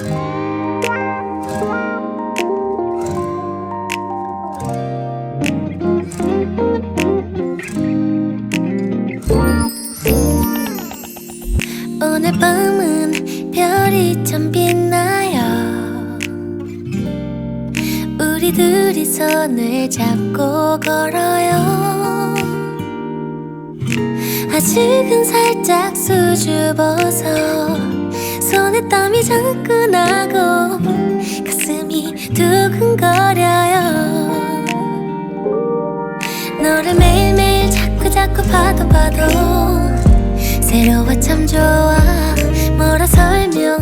네. 오늘 밤은 별이 참 빛나요. 우리 둘이 손을 잡고 걸어요. 아직은 살짝 수줍어서 손에 땀이 자꾸 나고 가슴이 두근거려요. 너를 매일매일 자꾸 자꾸 봐도 봐도 새로워 참 좋아. 뭐라 설명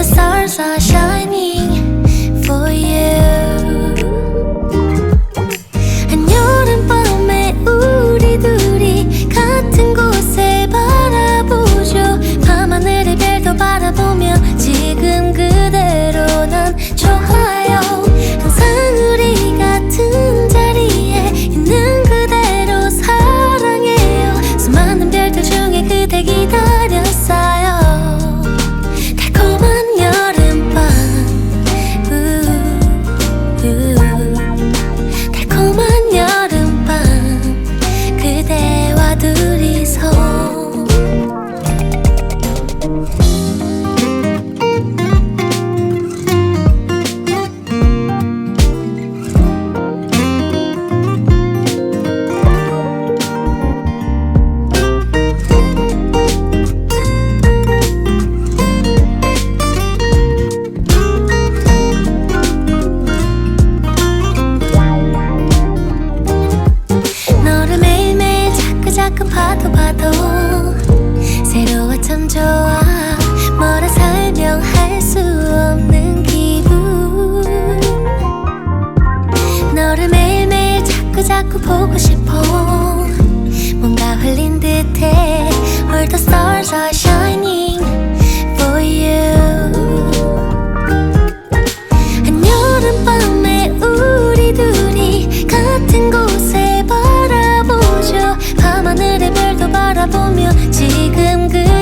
the stars are 바라보며 지금 그